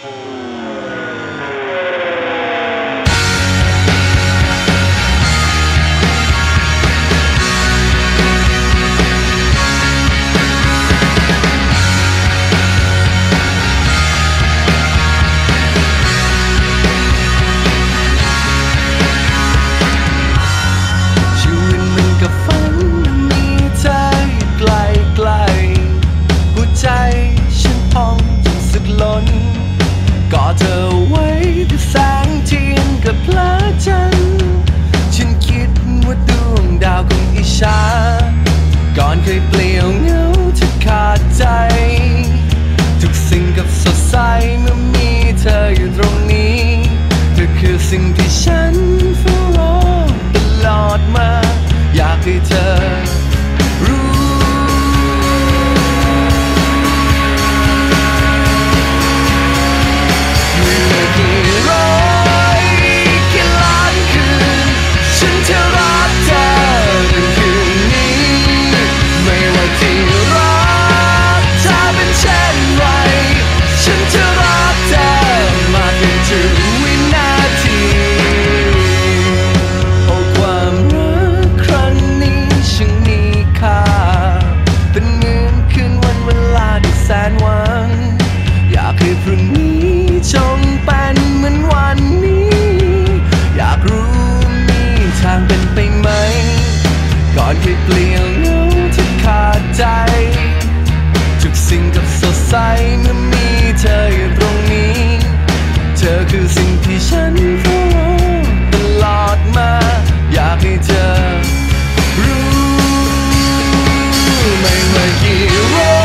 Oh. อเธอไว้ด้วแสงเทียนกับพลิง ลิเปลี่ยนเงาที่ขาดใจ ทุกสิ่งกับสดใสเมื่อมีเธออยู่ตรงนี้ เธอคือสิ่งที่ฉันเฝ้รอตลอดมา อยากให้เธอรู้ ไม่ว่ากี่วัน